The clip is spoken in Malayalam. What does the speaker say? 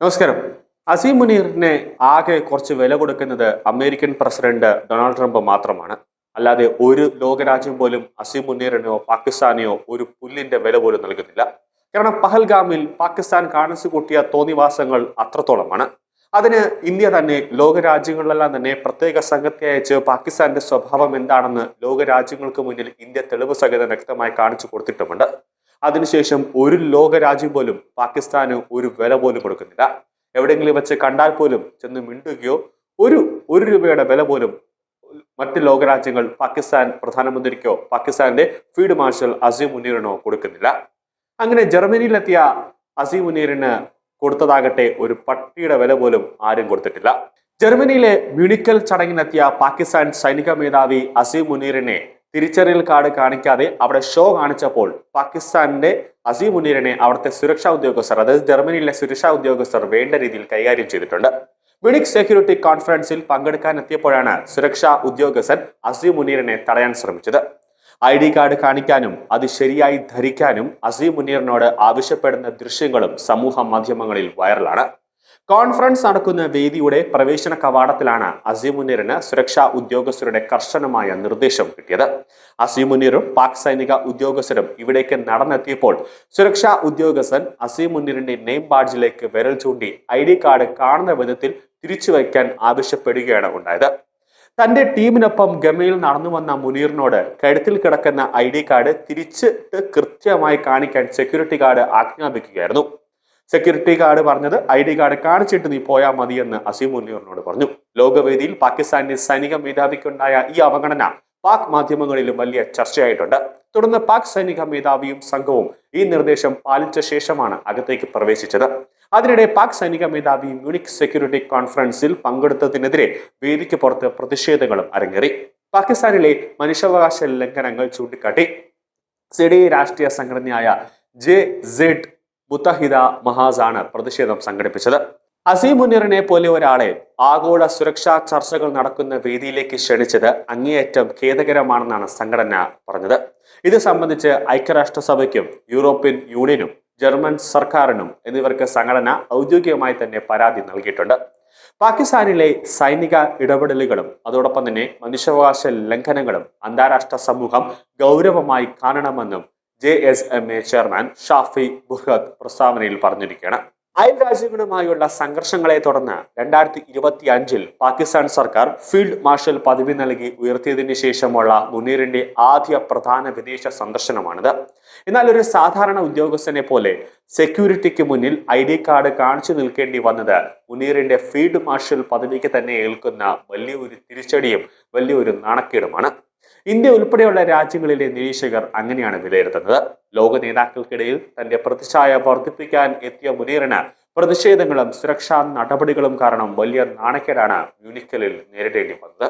നമസ്കാരം. അസീം മുനീറിനെ ആകെ കുറച്ച് വില കൊടുക്കുന്നത് അമേരിക്കൻ പ്രസിഡന്റ് ഡൊണാൾഡ് ട്രംപ് മാത്രമാണ്. അല്ലാതെ ഒരു ലോകരാജ്യം പോലും അസീം മുനീറിനെയോ പാകിസ്ഥാനെയോ ഒരു പുല്ലിന്റെ വില പോലും നൽകുന്നില്ല. കാരണം പഹൽഗാമിൽ പാകിസ്ഥാൻ കാണിച്ചു കൂട്ടിയ തോന്നിവാസങ്ങൾ അത്രത്തോളമാണ്. അതിന് ഇന്ത്യ തന്നെ ലോകരാജ്യങ്ങളിലെല്ലാം തന്നെ പ്രത്യേക സംഘത്തെ അയച്ച് പാകിസ്ഥാന്റെ സ്വഭാവം എന്താണെന്ന് ലോകരാജ്യങ്ങൾക്ക് മുന്നിൽ ഇന്ത്യ തെളിവ് സഹിതം വ്യക്തമായി കാണിച്ചു കൊടുത്തിട്ടുമുണ്ട്. അതിനുശേഷം ഒരു ലോകരാജ്യം പോലും പാകിസ്ഥാന് ഒരു വില പോലും കൊടുക്കുന്നില്ല. എവിടെയെങ്കിലും വെച്ച് കണ്ടാൽ പോലും ചെന്ന് മിണ്ടുകയോ ഒരു ഒരു രൂപയുടെ വില പോലും മറ്റ് ലോകരാജ്യങ്ങൾ പാകിസ്ഥാൻ പ്രധാനമന്ത്രിക്കോ പാകിസ്ഥാന്റെ ഫീൽഡ് മാർഷൽ അസീം മുനീറിനോ കൊടുക്കുന്നില്ല. അങ്ങനെ ജർമ്മനിയിലെത്തിയ അസീം മുനീറിന് കൊടുത്തതാകട്ടെ ഒരു പട്ടിയുടെ വില പോലും ആരും കൊടുത്തിട്ടില്ല. ജർമ്മനിയിലെ മ്യൂണിക്കൽ ചടങ്ങിനെത്തിയ പാകിസ്ഥാൻ സൈനിക മേധാവി അസീം മുനീറിനെ തിരിച്ചറിയൽ കാർഡ് കാണിക്കാതെ അവിടെ ഷോ കാണിച്ചപ്പോൾ പാകിസ്ഥാനിന്റെ അസീം മുനീറിനെ അവിടുത്തെ സുരക്ഷാ ഉദ്യോഗസ്ഥർ അതായത് ജർമ്മനിയിലെ സുരക്ഷാ ഉദ്യോഗസ്ഥർ വേണ്ട രീതിയിൽ കൈകാര്യം ചെയ്തിട്ടുണ്ട്. മ്യൂണിക് സെക്യൂരിറ്റി കോൺഫറൻസിൽ പങ്കെടുക്കാൻ എത്തിയപ്പോഴാണ് സുരക്ഷാ ഉദ്യോഗസ്ഥൻ അസീം മുനീറിനെ തടയാൻ ശ്രമിച്ചത്. ഐ ഡി കാർഡ് കാണിക്കാനും അത് ശരിയായി ധരിക്കാനും അസീം മുനീറിനോട് ആവശ്യപ്പെടുന്ന ദൃശ്യങ്ങളും സമൂഹ മാധ്യമങ്ങളിൽ വൈറലാണ് കോൺഫറൻസ് നടക്കുന്ന വേദിയുടെ പ്രവേശന കവാടത്തിലാണ് അസീമുനീറിന് സുരക്ഷാ ഉദ്യോഗസ്ഥരുടെ കർശനമായ നിർദ്ദേശം കിട്ടിയത്. അസീമുനീറും പാക് സൈനിക ഉദ്യോഗസ്ഥരും ഇവിടേക്ക് നടന്നെത്തിയപ്പോൾ സുരക്ഷാ ഉദ്യോഗസ്ഥൻ അസീമുനീറിന്റെ നെയിം ബാഡ്ജിലേക്ക് വിരൽ ചൂണ്ടി ഐ ഡി കാർഡ് കാണുന്ന വിധത്തിൽ തിരിച്ചു വയ്ക്കാൻ ആവശ്യപ്പെടുകയാണ് ഉണ്ടായത്. തന്റെ ടീമിനൊപ്പം ഗമയിൽ നടന്നു വന്ന മുനീറിനോട് കഴുത്തിൽ കിടക്കുന്ന ഐ ഡി കാർഡ് തിരിച്ചിട്ട് കൃത്യമായി കാണിക്കാൻ സെക്യൂരിറ്റി ഗാർഡ് ആജ്ഞാപിക്കുകയായിരുന്നു. സെക്യൂരിറ്റി കാർഡ് പറഞ്ഞത് ഐ ഡി കാർഡ് കാണിച്ചിട്ട് നീ പോയാൽ മതിയെന്ന് അസീം മുനീറിനോട് പറഞ്ഞു. ലോകവേദിയിൽ പാകിസ്ഥാന്റെ സൈനിക മേധാവിക്കുണ്ടായ ഈ അവഗണന പാക് മാധ്യമങ്ങളിലും വലിയ ചർച്ചയായിട്ടുണ്ട്. തുടർന്ന് പാക് സൈനിക മേധാവിയും സംഘവും ഈ നിർദ്ദേശം പാലിച്ച ശേഷമാണ് അകത്തേക്ക് പ്രവേശിച്ചത്. അതിനിടെ പാക് സൈനിക മേധാവി മ്യൂണിക് സെക്യൂരിറ്റി കോൺഫറൻസിൽ പങ്കെടുത്തതിനെതിരെ വേദിക്ക് പുറത്ത് പ്രതിഷേധങ്ങളും അരങ്ങേറി. പാകിസ്ഥാനിലെ മനുഷ്യാവകാശ ലംഘനങ്ങൾ ചൂണ്ടിക്കാട്ടി. സിഡി രാഷ്ട്രീയ സംഘടനയായ ജെ സെഡ് മുത്തഹിദ മഹാസാണ് പ്രതിഷേധം സംഘടിപ്പിച്ചത്. അസീം മുനീറിനെ പോലെ ഒരാളെ ആഗോള സുരക്ഷാ ചർച്ചകൾ നടക്കുന്ന വേദിയിലേക്ക് ക്ഷണിച്ചത് അങ്ങേയറ്റം ഖേദകരമാണെന്നാണ് സംഘടന പറഞ്ഞത്. ഇത് സംബന്ധിച്ച് ഐക്യരാഷ്ട്രസഭയ്ക്കും യൂറോപ്യൻ യൂണിയനും ജർമ്മൻ സർക്കാരിനും എന്നിവർക്ക് സംഘടന ഔദ്യോഗികമായി തന്നെ പരാതി നൽകിയിട്ടുണ്ട്. പാകിസ്ഥാനിലെ സൈനിക ഇടപെടലുകളും അതോടൊപ്പം തന്നെ മനുഷ്യാവകാശ ലംഘനങ്ങളും അന്താരാഷ്ട്ര സമൂഹം ഗൗരവമായി കാണണമെന്നും J S M A chairman Shafi ബുഹദ് പ്രസ്താവനയിൽ പറഞ്ഞിരിക്കുകയാണ്. അയൽ രാജ്യങ്ങളുമായുള്ള സംഘർഷങ്ങളെ തുടർന്ന് രണ്ടായിരത്തി ഇരുപത്തി അഞ്ചിൽ പാകിസ്ഥാൻ സർക്കാർ ഫീൽഡ് മാർഷൽ പദവി നൽകി ഉയർത്തിയതിന് ശേഷമുള്ള മുനീറിന്റെ ആദ്യ പ്രധാന വിദേശ സന്ദർശനമാണിത്. എന്നാൽ ഒരു സാധാരണ ഉദ്യോഗസ്ഥനെ പോലെ സെക്യൂരിറ്റിക്ക് മുന്നിൽ ഐ ഡി കാർഡ് കാണിച്ചു നിൽക്കേണ്ടി വന്നത് മുനീറിന്റെ ഫീൽഡ് മാർഷൽ പദവിക്ക് തന്നെ ഏൽക്കുന്ന വലിയൊരു തിരിച്ചടിയും വലിയൊരു നാണക്കേടുമാണ്. ഇന്ത്യ ഉൾപ്പെടെയുള്ള രാജ്യങ്ങളിലെ നിരീക്ഷകർ അങ്ങനെയാണ് വിലയിരുത്തുന്നത്. ലോക നേതാക്കൾക്കിടയിൽ തന്റെ പ്രതിച്ഛായ വർദ്ധിപ്പിക്കാൻ എത്തിയ മുനീറിന് പ്രതിഷേധങ്ങളും സുരക്ഷാ നടപടികളും കാരണം വലിയ നാണക്കേടാണ് മ്യൂണിക്കലിൽ നേരിടേണ്ടി വന്നത്.